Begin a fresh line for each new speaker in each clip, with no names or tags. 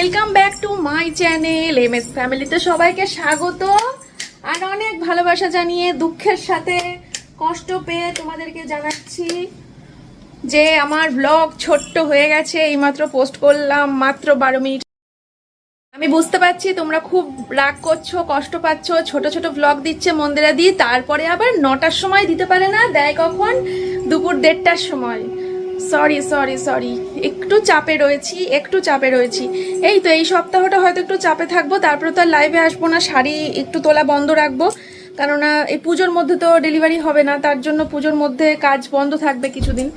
Welcome back to my channel M S ফ্যামিলিতে সবাইকে স্বাগত। আর অনেক ভালোবাসা জানিয়ে, দুঃখের সাথে কষ্ট পেয়ে তোমাদেরকে জানাচ্ছি যে আমার ব্লগ ছোট্ট হয়ে গেছে, এইমাত্র পোস্ট করলাম মাত্র বারো মিনিট। আমি বুঝতে পারছি তোমরা খুব রাগ করছ, কষ্ট পাচ্ছ, ছোট ছোট ব্লগ দিচ্ছে মন্দিরা দি তারপরে আবার নটার সময় দিতে পারে না, দেয় কখন? দুপুর দেড়টার সময়। সরি সরি সরি একটু চাপে রয়েছি, একটু চাপে রয়েছি। এই তো, এই সপ্তাহটা হয়তো একটু চাপে থাকব, তারপরে তো আর লাইভে আসব না, শাড়ি একটু তোলা বন্ধ রাখব। কেননা এই পুজোর মধ্যে তো ডেলিভারি হবে না, তার জন্য পুজোর মধ্যে কাজ বন্ধ থাকবে কিছুদিন।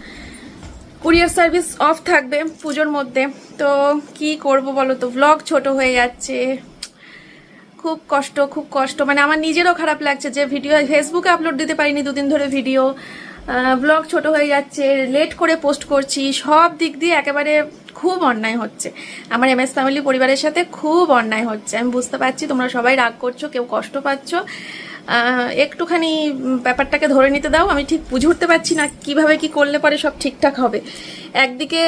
কুরিয়ার সার্ভিস অফ থাকবে পুজোর মধ্যে। তো কি করব বলো তো ব্লগ ছোট হয়ে যাচ্ছে। খুব কষ্ট খুব কষ্ট। মানে আমার নিজেরও খারাপ লাগছে যে ভিডিও ফেসবুকে আপলোড দিতে পারিনি দুদিন ধরে ভিডিও ব্লগ ছোট হয়ে যাচ্ছে লেট করে পোস্ট করছি, সব দিক দিয়ে একেবারে খুব অন্যায় হচ্ছে। আমার এম এস ফ্যামিলি পরিবারের সাথে খুব অন্যায় হচ্ছে। আমি বুঝতে পারছি, তোমরা সবাই রাগ করছ, কেউ কষ্ট পাচ্ছ। একটুখানি ব্যাপারটাকে ধরে নিতে দাও, আমি ঠিক বুঝে উঠতে পারছি না কীভাবে কি করলে পরে সব ঠিকঠাক হবে। একদিকে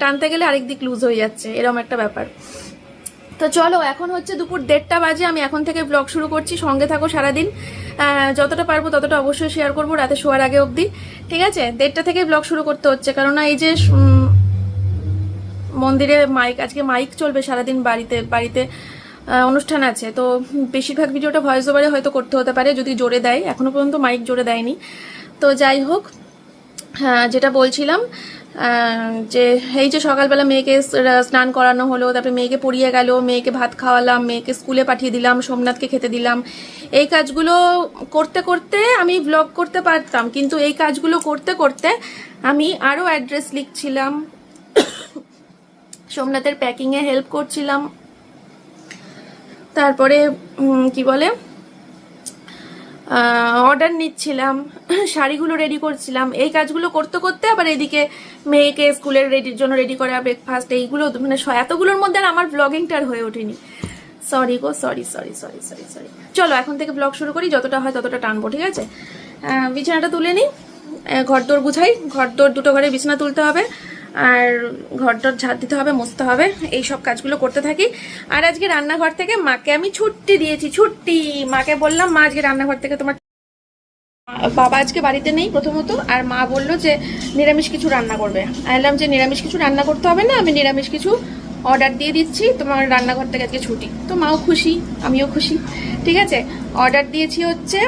টানতে গেলে আরেক দিক লুজ হয়ে যাচ্ছে এরকম একটা ব্যাপার। তো চলো, এখন হচ্ছে দুপুর দেড়টা বাজে, আমি এখন থেকে ব্লগ শুরু করছি, সঙ্গে থাকো সারাদিন। যতটা পারব ততটা অবশ্যই শেয়ার করব রাতে শোয়ার আগে অবধি। ঠিক আছে? দেড়টা থেকে ব্লগ শুরু করতে হচ্ছে। কেননা এই যে মন্দিরে মাইক আজকে মাইক চলবে সারাদিন বাড়িতে বাড়িতে অনুষ্ঠান আছে। তো বেশিরভাগ ভিডিওটা ভয়েস ওভারে হয়তো করতে হতে পারে, যদি জোরে দেয়। এখনও পর্যন্ত মাইক জোরে দেয়নি। তো যাই হোক হ্যাঁ যেটা বলছিলাম যে এই যে সকালবেলা মেয়েকে স্নান করানো হলো, তারপরে মেয়েকে পড়িয়ে গেল, মেয়েকে ভাত খাওয়ালাম, মেয়েকে স্কুলে পাঠিয়ে দিলাম, সোমনাথকে খেতে দিলাম। এই কাজগুলো করতে করতে আমি ব্লগ করতে পারতাম, কিন্তু এই কাজগুলো করতে করতে আমি আরও অ্যাড্রেস লিখছিলাম। সোমনাথের প্যাকিংয়ে হেল্প করছিলাম। তারপরে কি বলে? অর্ডার নিচ্ছিলাম, শাড়িগুলো রেডি করছিলাম। এই কাজগুলো করতে করতে আবার এদিকে মেয়েকে স্কুলের রেডির জন্য রেডি করা ব্রেকফাস্ট এইগুলো মানে এতগুলোর মধ্যে আর আমার ব্লগিংটা আর হয়ে ওঠেনি। সরি গো sorry sorry sorry sorry sorry চলো, এখন থেকে ব্লগ শুরু করি, যতটা হয় ততটা টানবো, ঠিক আছে? বিছানাটা তুলে নিই ঘর দোর গুছাই ঘর দোর দুটো ঘরে বিছানা তুলতে হবে। আর ঘর দোর ঝাড় দিতে হবে, মুছতে হবে এই সব কাজগুলো করতে থাকি। আর আজকে রান্নাঘর থেকে মাকে আমি ছুটি দিয়েছি ছুটি মাকে বললাম, মা, আজকে রান্নাঘর থেকে তোমার বাবা আজকে বাড়িতে নেই প্রথমত। আর মা বলল যে, নিরামিষ কিছু রান্না করবে। বললাম যে, নিরামিষ কিছু রান্না করতে হবে না, আমি নিরামিষ কিছু অর্ডার দিয়ে দিচ্ছি, তোমার রান্নাঘর থেকে আজকে ছুটি। তো মাও খুশি, আমিও খুশি। ঠিক আছে, অর্ডার দিয়েছি হচ্ছে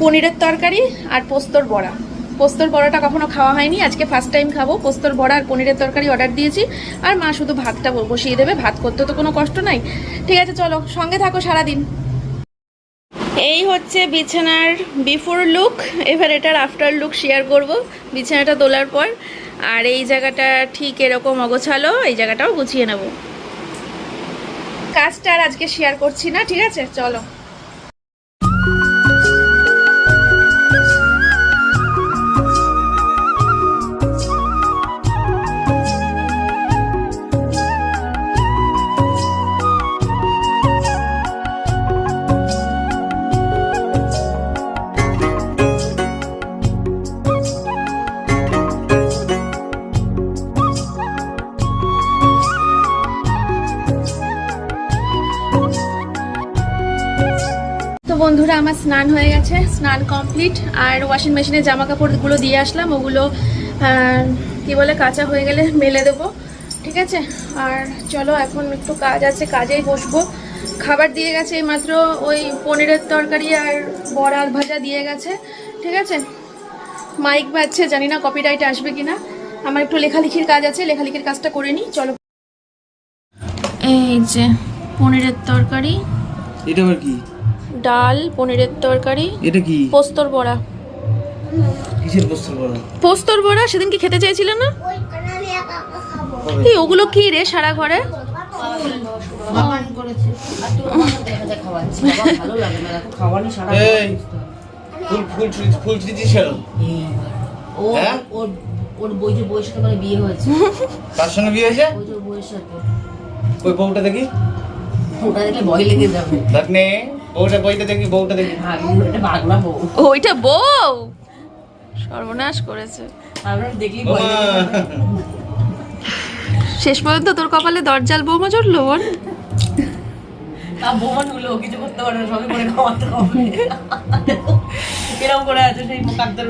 পনিরের তরকারি আর পোস্তর বড়া। পোস্তর বড়াটা কখনো খাওয়া হয়নি। আজকে ফার্স্ট টাইম খাব। পোস্তর বড়া আর পনিরের তরকারি অর্ডার দিয়েছি। আর মা শুধু ভাতটা বসিয়ে দেবে। ভাত করতে তো কোনো কষ্ট নাই। ঠিক আছে, চলো। সঙ্গে থাকো সারাদিন। এই হচ্ছে বিছানার বিফোর লুক এবার এটার আফটার লুক শেয়ার করব। বিছানাটা তোলার পর। আর এই জায়গাটা ঠিক এরকম অগোছালো। এই জায়গাটাও গুছিয়ে নেব। কাজটা আর আজকে শেয়ার করছি না। ঠিক আছে? চলো। বন্ধুরা, আমার স্নান হয়ে গেছে, স্নান কমপ্লিট আর ওয়াশিং মেশিনে জামা কাপড়গুলো দিয়ে আসলাম, ওগুলো কি বলে, কাঁচা হয়ে গেলে মেলে দেবো, ঠিক আছে? আর চলো, এখন একটু কাজ আছে, কাজেই বসবো। খাবার দিয়ে গেছে এইমাত্র ওই পনিরের তরকারি আর বড়াল ভাজা দিয়ে গেছে, ঠিক আছে? মাইক বাজছে, জানি না কপিরাইট আসবে কিনা। আমার একটু লেখালেখির কাজ আছে, লেখালেখির কাজটা করে নিই, চলো। এই যে, পনিরের তরকারি।
এটা আবার কি?
ডাল পনিরের তরকারি
এটা কি?
পোস্তর বড়া।
কিসের বস্ত্র বলা
পোস্তর বড়া? সেদিন কি খেতে চেয়েছিল না? এই ওগুলো কি রে সারা ঘরে?
ফুল ফুল ফুল
ও? ওর ওর বই যে বইয়ের সাথে মানে বিয়ে হয়েছে
তার সঙ্গে বিয়ে হয়েছে?
ওই যে বইয়ের সাথে।
ওই বউটা দেখি?
ওটা দেখলে ভয় লেগে যাবে।
দেখ বউটা বইটা দেখি বউটা দেখি
ভাগনা বউ।
ওইটা বউ? সর্বনাশ করেছে।
আমরা যাবে
শেষ পর্যন্ত তোর কপালে দরজাল বৌমা চড়লো বোন?
তা বোমান হলো কিছু করতে পারে না সবই করে খাওয়াতে হবে। এরকম করে আছে সেই কাকদের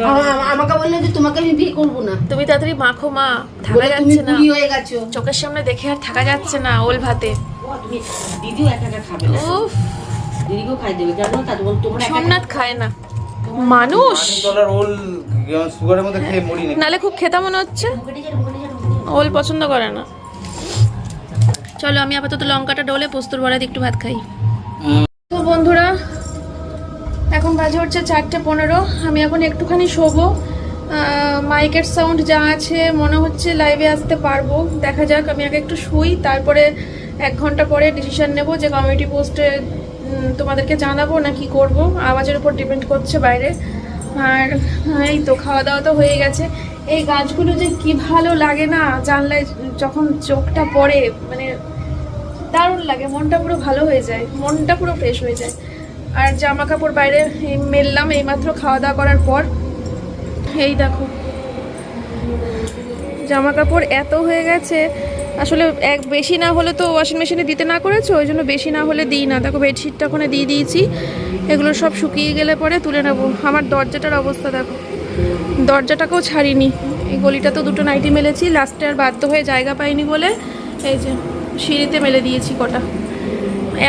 আমাকে বললে যে তোমাকে আমি বিয়ে করব না।
তুমি তাড়াতাড়ি মাখো মা। থাকা যাচ্ছে না।
হয়ে গেছো।
চোখের সামনে দেখে আর থাকা যাচ্ছে না ওল ভাতে।
তুমি দিদিও একা একা খাবে
উফ।
দিদিকেও খাই দেবে। জানো তা বল তোমরা
সোমনাথ খায় না। মানুষ?
না
নালে খুব খেতা মনে হচ্ছে। ওল পছন্দ করে না। চলো আমি আপাতত লঙ্কাটা ডলে পোস্তর বড়া দিয়ে একটু ভাত খাই। তো বন্ধুরা এখন বাজে হচ্ছে চারটে পনেরো। আমি এখন একটুখানি শোবো। মাইকের সাউন্ড যা আছে মনে হচ্ছে লাইভে আসতে পারব। দেখা যাক আমি আগে একটু শুই তারপরে এক ঘণ্টা পরে ডিসিশন নেব যে কমিউনিটি পোস্টে তোমাদেরকে জানাব না কি করব। আওয়াজের উপর ডিপেন্ড করছে বাইরে। আর এই তো খাওয়া দাওয়া তো হয়ে গেছে। এই গাছগুলো যে কি ভালো লাগে না, জানলায় যখন চোখটা পড়ে মানে দারুণ লাগে, মনটা পুরো ভালো হয়ে যায়, মনটা পুরো ফ্রেশ হয়ে যায়। আর জামা কাপড় বাইরে মেললাম এইমাত্র খাওয়া দাওয়া করার পর। এই দেখো জামা কাপড় এত হয়ে গেছে আসলে এক বেশি না হলে তো ওয়াশিং মেশিনে দিতে না করেছ, ওই জন্য বেশি না হলে দিই না। দেখো বেডশিটটা ওখানে দিয়ে দিয়েছি, এগুলো সব শুকিয়ে গেলে পরে তুলে নেব। আমার দরজাটার অবস্থা দেখো, দরজাটাকেও ছাড়িনি। এই গলিটা তো দুটো নাইটি মেলেছি লাস্টে আর বাধ্য হয়ে জায়গা পাইনি বলে, এই যে সিঁড়িতে মেলে দিয়েছি কটা।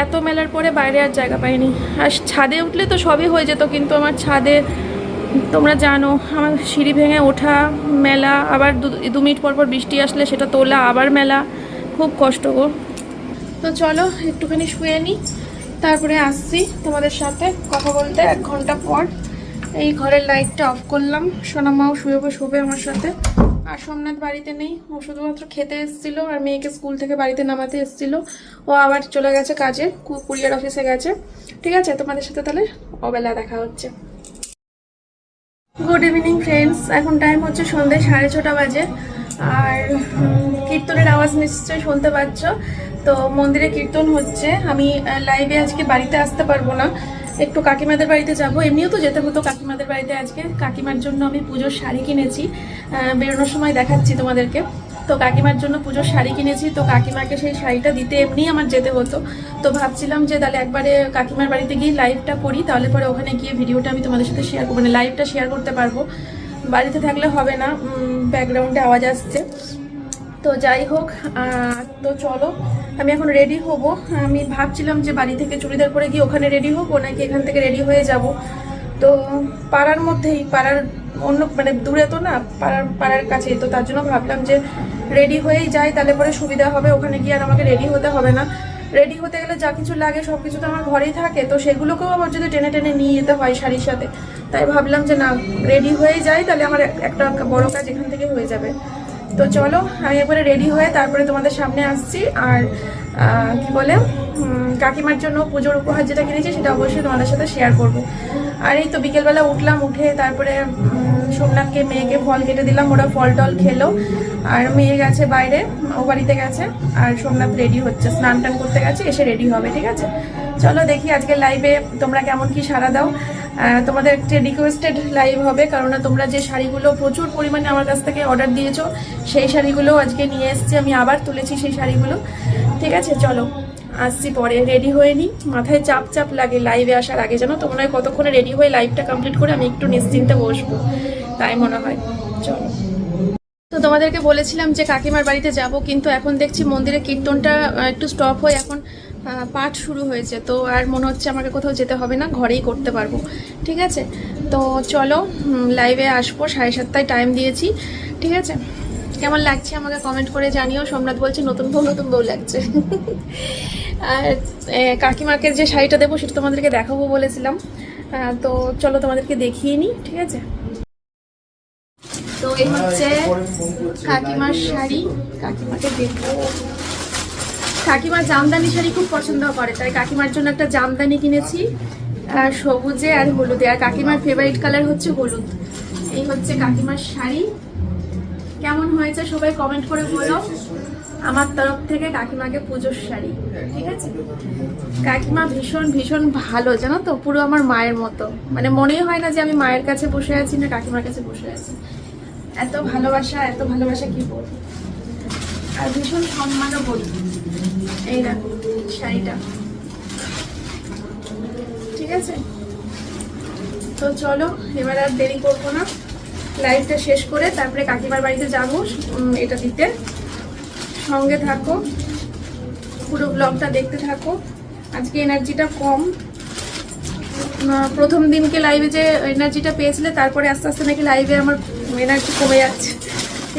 এত মেলার পরে বাইরে আর জায়গা পাইনি। আর ছাদে উঠলে তো সবই হয়ে যেত, কিন্তু আমার ছাদে তোমরা জানো, আমার সিঁড়ি ভেঙে ওঠা মেলা, আবার দু- মিনিট পর পর বৃষ্টি আসলে সেটা তোলা আবার মেলা। খুব কষ্ট গো। তো চলো, একটুখানি শুয়ে নিই তারপরে আসছি তোমাদের সাথে কথা বলতে এক ঘণ্টা পর। এই ঘরের লাইটটা অফ করলাম, সোনামাও শুয়ে শোবে আমার সাথে। আর সোমনাথ বাড়িতে নেই, ও শুধুমাত্র খেতে এসেছিল, আর মেয়েকে স্কুল থেকে বাড়িতে নামাতে এসেছিল। ও আবার চলে গেছে কাজে কুরিয়ার অফিসে গেছে। ঠিক আছে, তোমাদের সাথে তাহলে অবেলা দেখা হচ্ছে। গুড ইভিনিং ফ্রেন্ডস এখন টাইম হচ্ছে সন্ধে সাড়ে ছটা বাজে। আর কীর্তনের আওয়াজ নিশ্চয়ই শুনতে পাচ্ছ। তো মন্দিরে কীর্তন হচ্ছে। আমি লাইভে আজকে বাড়িতে আসতে পারব না। একটু কাকিমাদের বাড়িতে যাব। এমনিও তো যেতে হতো কাকিমাদের বাড়িতে আজকে। কাকিমার জন্য আমি পুজোর শাড়ি কিনেছি। বেরোনোর সময় দেখাচ্ছি তোমাদেরকে। তো কাকিমার জন্য পুজোর শাড়ি কিনেছি, তো কাকিমাকে সেই শাড়িটা দিতে এমনি আমার যেতে হতো। তো ভাবছিলাম যে তাহলে একবারে কাকিমার বাড়িতে গিয়ে লাইভটা করি, তাহলে পরে ওখানে গিয়ে ভিডিওটা আমি তোমাদের সাথে শেয়ার করব মানে লাইভটা শেয়ার করতে পারব। বাড়িতে থাকলে হবে না ব্যাকগ্রাউন্ডে আওয়াজ আসছে। তো যাই হোক তো চলো, আমি এখন রেডি হব। আমি ভাবছিলাম যে বাড়ি থেকে চুড়িদার পরে গিয়ে ওখানে রেডি হব, নাকি এখান থেকে রেডি হয়ে যাব। তো পাড়ার মধ্যেই, পাড়ার অন্য মানে দূরে তো না, পাড়ার পাড়ার কাছেই, তো তার জন্য ভাবলাম যে রেডি হয়েই যাই তাহলে পরে সুবিধা হবে, ওখানে গিয়ে আর আমাকে রেডি হতে হবে না। রেডি হতে গেলে যা কিছু লাগে সব কিছু তো আমার ঘরেই থাকে, তো সেগুলোকেও আবার যদি টেনে টেনে নিয়ে যেতে হয় শাড়ির সাথে, তাই ভাবলাম যে না, রেডি হয়েই যাই, তাহলে আমার এক- একটা বড় কাজ এখান থেকে হয়ে যাবে। তো চলো, আমি একবারে রেডি হয়ে তারপরে তোমাদের সামনে আসছি, আর কি বলে কাকিমার জন্য পুজোর উপহার যেটা কিনেছি সেটা অবশ্যই তোমাদের সাথে শেয়ার করব। আর এই তো বিকেলবেলা উঠলাম, উঠে তারপরে সোমনাথকে, মেয়েকে ফল কেটে দিলাম, ওরা ফল টল খেলো। আর মেয়ে গেছে বাইরে, ও বাড়িতে গেছে, আর সোমনাথ রেডি হচ্ছে। স্নান টান করতে গেছে, এসে রেডি হবে, ঠিক আছে? চলো দেখি আজকে লাইভে তোমরা কেমন কি সাড়া দাও। তোমাদের একটা রিকোয়েস্টেড লাইভ হবে কারণ তোমরা যে শাড়িগুলো প্রচুর পরিমাণে আমার কাছ থেকে অর্ডার দিয়েছ, সেই শাড়িগুলো আজকে নিয়ে এসেছি, আমি আবার তুলেছি সেই শাড়িগুলো। ঠিক আছে, চলো। আসছি পরে রেডি হয়ে নিই। মাথায় চাপ চাপ লাগে লাইভে আসার আগে, জানো তো? মনে হয় কতক্ষণে রেডি হয়ে লাইভটা কমপ্লিট করে আমি একটু নিশ্চিন্তে বসবো। তাই মনে হয়। চলো। তো তোমাদেরকে বলেছিলাম যে কাকিমার বাড়িতে যাব, কিন্তু এখন দেখছি মন্দিরে কীর্তনটা একটু স্টপ হয়ে এখন পাঠ শুরু হয়েছে। তো আর মনে হচ্ছে আমাকে কোথাও যেতে হবে না, ঘরেই করতে পারব। ঠিক আছে? তো চলো লাইভে আসব, সাড়ে সাতটায় টাইম দিয়েছি। ঠিক আছে? কেমন লাগছে আমাকে কমেন্ট করে জানিও। সোমনাথ বলছে, নতুন বউ নতুন বউ লাগছে। আর কাকিমাকে যে শাড়িটা দেবো সেটা তোমাদেরকে দেখাবো বলেছিলাম। তো চলো তোমাদেরকে দেখিয়ে নিই, ঠিক আছে? তো এই হচ্ছে কাকিমার শাড়ি। কাকিমাকে দেখব। কাকিমা জামদানি শাড়ি খুব পছন্দ করে, তাই কাকিমার জন্য একটা জামদানি কিনেছি আর সবুজে আর হলুদে। আর কাকিমার ফেভারিট কালার হচ্ছে হলুদ। এই হচ্ছে কাকিমার শাড়ি। কেমন হয়েছে সবাই কমেন্ট করে বলো। আমার তরফ থেকে কাকিমাকে পুজোর শাড়ি, ঠিক আছে? কাকিমা ভীষণ ভীষণ ভালো, জানো তো? পুরো আমার মায়ের মতো। মানে মনেই হয় না যে আমি মায়ের কাছে বসে আছি না কাকিমার কাছে বসে আছি। এত ভালোবাসা এত ভালোবাসা কি বলব? আর ভীষণ সম্মানও বোধ এই দেখো শাড়িটা। ঠিক আছে? তো চলো, এবার আর দেরি করব না। লাইভটা শেষ করে তারপরে কাকিমার বাড়িতে যাব এটা দিতে। সঙ্গে থাকো, পুরো ব্লগটা দেখতে থাকো। আজকে এনার্জিটা কম। প্রথম দিনকে লাইভে যে এনার্জিটা পেয়েছিলে, তারপরে আস্তে আস্তে নাকি লাইভে আমার এনার্জি কমে যাচ্ছে।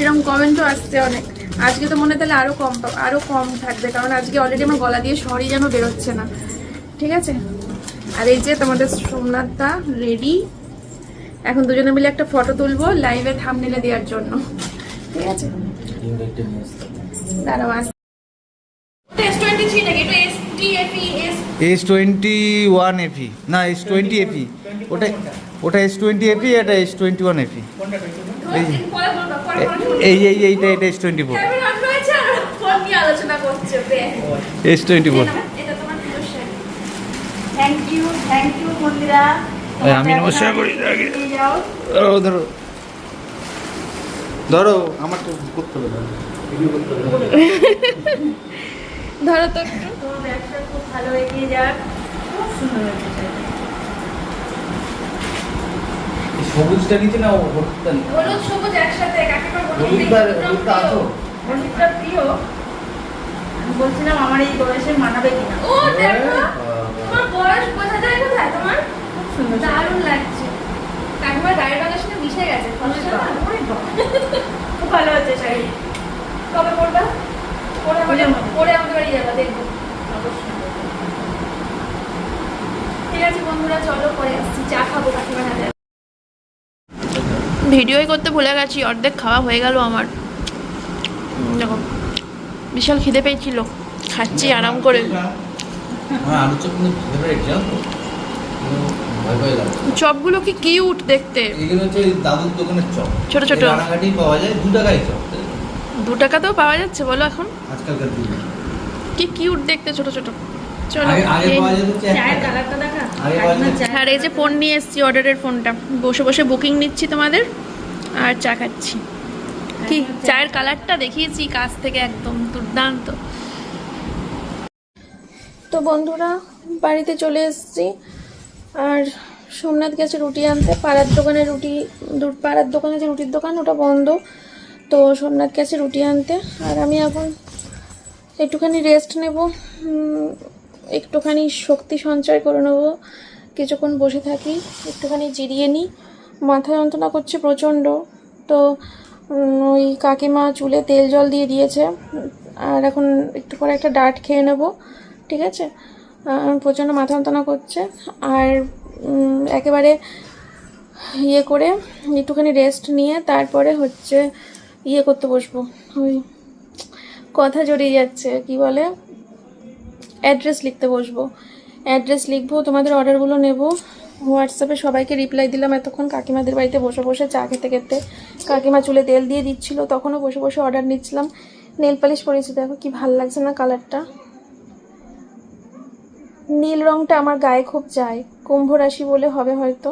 এরকম কমেন্টও আসছে অনেক। আজকে তো মনে তাহলে আরও কম আরও কম থাকবে, কারণ আজকে অলরেডি আমার গলা দিয়ে সরই যেন বেরোচ্ছে না। ঠিক আছে? আর এই যে তোমাদের সোমনাথ দা রেডি এখন দুজনে মিলে একটা ফটো তুলবো লাইভে থামনেলে দেওয়ার জন্য। ঠিক আছে? দাঁড়াও আস S twenty
one F E না এস টোয়েন্টি এফি ওটা ওটা এস টোয়েন্টি এফি এটা এস টোয়েন্টি ওয়ান এফি এই এই এই এইটা এটা S twenty four S twenty four
এটা তোমার প্রিয় sari
thank you thank you Mandira
আমি নমস্কার করি ধরো ধরো। ধরো আমার তো করতে হবে ধরো। ভিডিও করতে হবে।
ধরো তো একটু।
ব্যবসা খুব ভালো এগিয়ে যাক খুব সুন্দর
সবুজটা নিচে না হলুদটা
হলুদ সবুজ একসাথে কাকিমার
হলুদটা হলুদটা আছো?
হলুদটা প্রিয় আমি বলছিলাম আমার এই বয়সে মানাবে কিনা।
ও দেখো। তোমার বয়স বোঝা যায় কোথায়? তোমার?
সুন্দর
দারুণ লাগছে। কাকিমার গায়ের রঙের সঙ্গে মিশে গেছে।
খুব ভালো হচ্ছে শাড়ি।
কবে পড়বা পরে আমাদের
পুজোর মধ্যে।
পরে আমাদের বাড়ি যাবা দেখব।
অবশ্যই।
ঠিক আছে বন্ধুরা চলো পরে আসছি। চা খাব কাকিমার হাতে। ভিডিওই করতে ভুলে গেছি অর্ধেক খাওয়া হয়ে গেল আমার। দেখো বিশাল খিদে পেয়েছিল। খাচ্ছি আরাম করে।
আলু চপ কিন্তু
চপগুলো কি কিউট দেখতে?
এগুলো হচ্ছে দাদুর দোকানের চপ।
ছোট ছোট।
রানাঘাটেই পাওয়া যায় দু টাকায় চপ
দু টাকাতেও পাওয়া যাচ্ছে বলো এখন।
আজকালকার দিনে।
কি কিউট দেখতে ছোট ছোট। চলো আর এই যে ফোন নিয়ে এসেছি অর্ডারের ফোনটা। বসে বসে বুকিং নিচ্ছি তোমাদের আর চা খাচ্ছি। কি? চায়ের কালারটা দেখিয়েছি কাছ থেকে একদম দুর্দান্ত। তো বন্ধুরা বাড়িতে চলে এসেছি। আর সোমনাথ গেছে রুটি আনতে, পাড়ার দোকানে রুটি পাড়ার দোকানে যে রুটির দোকান, ওটা বন্ধ। তো সোমনাথ গেছে রুটি আনতে, আর আমি এখন একটুখানি রেস্ট নেব একটুখানি শক্তি সঞ্চয় করে নেব, কিছুক্ষণ বসে থাকি, একটুখানি জিরিয়ে নিই। মাথা যন্ত্রণা করছে প্রচণ্ড, তো ওই কাকিমা চুলে তেল জল দিয়ে দিয়েছে, আর এখন একটু পরে একটা ডাট খেয়ে নেব, ঠিক আছে? প্রচণ্ড মাথা যন্ত্রণা করছে। আর একেবারে ইয়ে করে একটুখানি রেস্ট নিয়ে তারপরে হচ্ছে ইয়ে করতে বসবো। ওই কথা জড়িয়ে যাচ্ছে, কি বলে? অ্যাড্রেস লিখতে বসবো। অ্যাড্রেস লিখব, তোমাদের অর্ডারগুলো নেব। হোয়াটসঅ্যাপে সবাইকে রিপ্লাই দিলাম এতক্ষণ। কাকিমাদের বাড়িতে বসে বসে চা খেতে খেতে কাকিমা চুলে তেল দিয়ে দিচ্ছিল, তখনও বসে বসে অর্ডার নিচ্ছিলাম। নেল পালিশ পরেছি, দেখো কি ভালো লাগছে না কালারটা নীল রংটা আমার গায়ে খুব যায়। কুম্ভ রাশি বলে হবে হয়তো।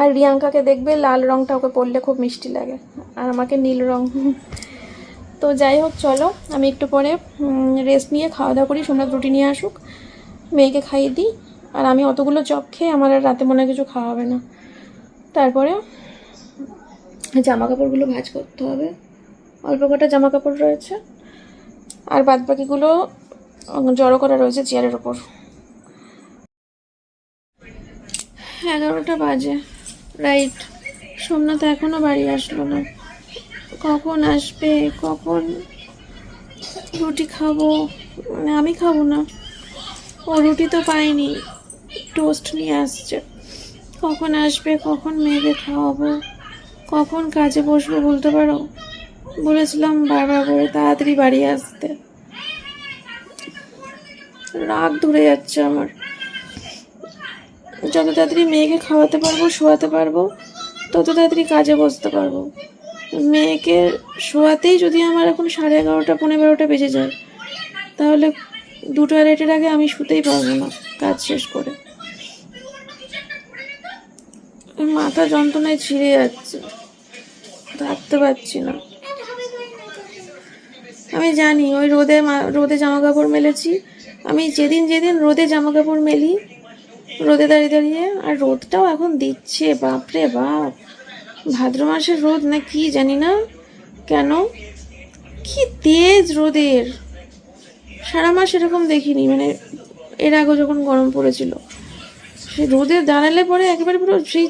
আর রিয়াঙ্কাকে দেখবে লাল রংটা ওকে পরলে খুব মিষ্টি লাগে। আর আমাকে নীল রং। তো যাই হোক, চলো, আমি একটু পরে রেস্ট নিয়ে খাওয়া দাওয়া করি, সোমনাথ রুটি নিয়ে আসুক, মেয়েকে খাইয়ে দিই। আর আমি অতগুলো চপ খেয়ে আমার আর রাতে মনে কিছু খাওয়া হবে না। তারপরে জামা কাপড়গুলো ভাঁজ করতে হবে। অল্প কটা জামা কাপড় রয়েছে। আর বাদ বাকিগুলো জড়ো করা রয়েছে চেয়ারের ওপর। এগারোটা বাজে। রাইট সোমনাথ এখনও বাড়ি আসলো না। কখন আসবে? কখন রুটি খাব? মানে আমি খাব না। ও রুটি তো পাইনি টোস্ট নিয়ে আসছে। কখন আসবে? কখন মেয়েকে খাওয়াবো? কখন কাজে বসবো বলতে পারো? বলেছিলাম বারবার করে তাড়াতাড়ি বাড়ি আসতে। রাগ ধরে যাচ্ছে আমার। যত তাড়াতাড়ি মেয়েকে খাওয়াতে পারব, শোয়াতে পারব, তত তাড়াতাড়ি কাজে বসতে পারব। মেয়েকে শোয়াতেই যদি আমার এখন সাড়ে এগারোটা পনেরো বারোটা বেজে যায়, তাহলে দুটো আড়াইটের আগে আমি শুতেই পারব না কাজ শেষ করে। মাথা যন্ত্রণায় ছিঁড়ে যাচ্ছে থাকতে পারছি না। আমি জানি, ওই রোদে রোদে জামা কাপড় মেলেছি। আমি যেদিন যেদিন রোদে জামা কাপড় মেলি রোদে দাঁড়িয়ে দাঁড়িয়ে, আর রোদটাও এখন দিচ্ছে, বাপরে বাপ। ভাদ্র মাসের রোদ না কি জানি না, কেন? কি তেজ রোদের। সারা মাস এরকম দেখিনি মানে এর আগে যখন গরম পড়েছিল। সে রোদে দাঁড়ালে পরে একেবারে পুরো সেই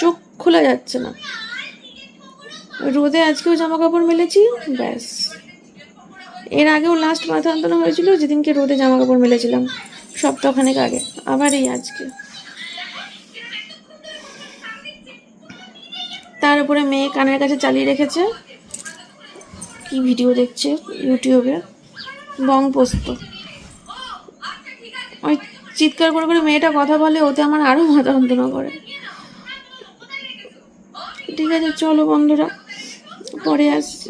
চোখ খোলা যাচ্ছে না। রোদে আজকেও জামা কাপড় মেলেছি, ব্যাস। এর আগেও লাস্ট মাথা যন্ত্রণা হয়েছিল, যেদিনকে রোদে জামা কাপড় মেলেছিলাম। সপ্তাহখানেক আগে, আবার এই আজকে। তার উপরে মেয়ে কানের কাছে চালিয়ে রেখেছে। কি ভিডিও দেখছে ইউটিউবে? বং পোস্ত। ওই চিৎকার করে করে মেয়েটা কথা বলে, ওতে আমার আরও মাথা যন্ত্রণা করে। ঠিক আছে, চলো বন্ধুরা, পরে আসছি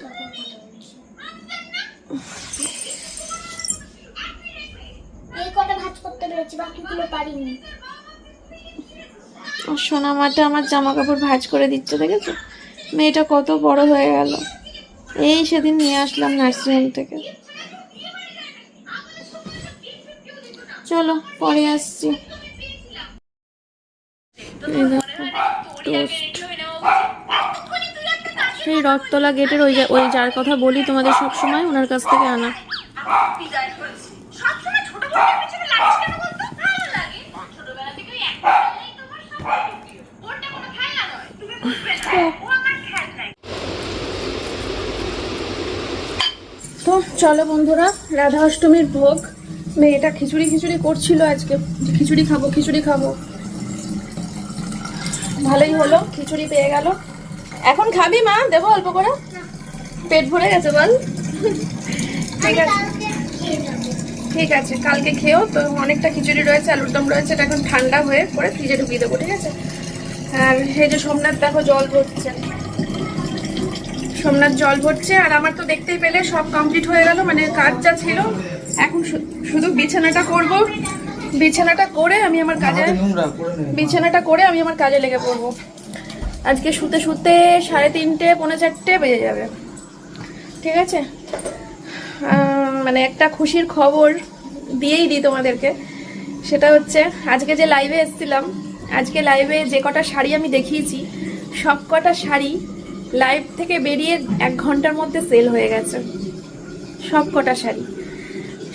এই কটা ভাজ করতে পেরেছি বাকিগুলো পারিনি।
আর সোনা মাটা আমার জামা কাপড় ভাঁজ করে দিচ্ছে, দেখেছ? মেয়েটা কত বড় হয়ে গেল। এই সেদিন নিয়ে আসলাম নার্সিংহোম থেকে। চলো, পরে আসছি। সেই রথতলা গেটের ওই ওই যার কথা বলি তোমাদের সব সময় ওনার কাছ থেকে আনা। চলো বন্ধুরা, রাধা অষ্টমীর ভোগ। মেয়েটা খিচুড়ি খিচুড়ি করছিল আজকে। খিচুড়ি খাব খিচুড়ি খাব। ভালোই হলো, খিচুড়ি পেয়ে গেল। এখন খাবি মা? দেবো অল্প করে? পেট ভরে গেছে বল। ঠিক আছে। ঠিক আছে, কালকে খেয়েও তো অনেকটা খিচুড়ি রয়েছে, আলুর দম রয়েছে, এটা এখন ঠান্ডা হয়ে পরে ফ্রিজে ঢুকিয়ে দেবো, ঠিক আছে? আর সেই যে সোমনাথ দেখো জল ভরছে। সোমনাথ জল ভরছে আর আমার তো দেখতেই পেলে সব কমপ্লিট হয়ে গেল মানে কাজ যা ছিল। এখন শুধু বিছানাটা করব। বিছানাটা করে আমি আমার কাজে। বিছানাটা করে আমি আমার কাজে লেগে পড়ব। আজকে শুতে শুতে সাড়ে তিনটে পৌনে চারটে বেজে যাবে। ঠিক আছে? মানে একটা খুশির খবর দিয়েই দিই তোমাদেরকে। সেটা হচ্ছে আজকে যে লাইভে এসেছিলাম আজকে লাইভে যে কটা শাড়ি আমি দেখিয়েছি সব কটা শাড়ি লাইভ থেকে বেরিয়ে এক ঘণ্টার মধ্যে সেল হয়ে গেছে। সব কটা শাড়ি।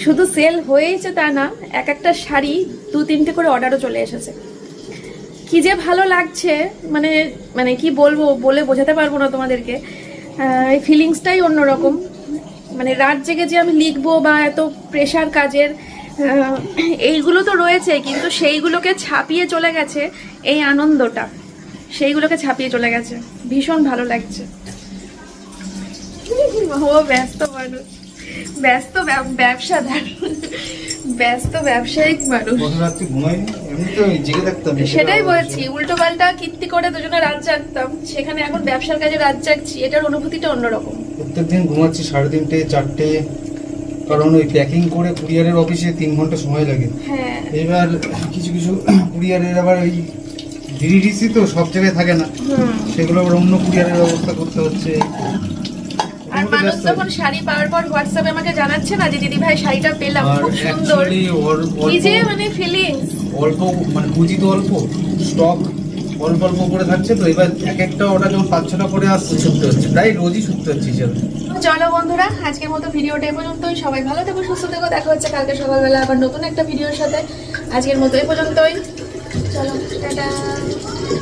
শুধু সেল হয়েছে তা না, এক একটা শাড়ি দু তিনটে করে অর্ডারও চলে এসেছে। কি যে ভালো লাগছে মানে মানে কি বলব, বলে বোঝাতে পারব না তোমাদেরকে। এই ফিলিংসটাই অন্যরকম। মানে রাত জেগে যে আমি লিখব বা এত প্রেশার কাজের এইগুলো তো রয়েছে, কিন্তু সেইগুলোকে ছাপিয়ে চলে গেছে এই আনন্দটা। সেইগুলোকে ছাপিয়ে চলে গেছে। ভীষণ ভালো লাগছে। ও ব্যস্ত মানুষ। ব্যস্ত ব্যব- ব্যবসাদার। ব্যস্ত ব্যবসায়িক মানুষ। সেটাই বলছি উল্টো পাল্টা কীর্তি করে দুজনে রাত জাগতাম। সেখানে এখন ব্যবসার কাজে রাত জাগছি এটার অনুভূতিটা অন্যরকুম।
প্রত্যেকদিন ঘুমাচ্ছি সাড়ে তিনটে চারটে কারণ ওই প্যাকিং করে কুরিয়ারের অফিসে তিন ঘণ্টা সময় লাগে।
হ্যাঁ।
এবার কিছু কিছু কুরিয়ারের আবার ওই ডিডিডিসি তো সব জায়গায় থাকে না। সেগুলো আবার অন্য কুরিয়ারের ব্যবস্থা করতে হচ্ছে।
আর মানুষ যখন শাড়ি পাওয়ার পর হোয়াটসঅ্যাপে আমাকে জানাচ্ছে না যে দিদি ভাই শাড়িটা পেলাম খুব সুন্দর।
অ্যাকচুয়ালি অল্প
মানে ফিলিংস
অল্প মানে পুঁজি তো অল্প। স্টক অল্প অল্প করে থাকছে তো এবার এক একটা অর্ডার যখন পাঁচ ছটা করে আসছে হচ্ছে। প্রায় রোজই ছুটতে হচ্ছে হিসাবে
চলো বন্ধুরা আজকের মতো ভিডিওটা এ পর্যন্তই। সবাই ভালো থেকো সুস্থ থেকো দেখা হচ্ছে কালকে সকালবেলা আবার নতুন একটা ভিডিওর সাথে। আজকের মতো এ পর্যন্তই। 走了，拜拜。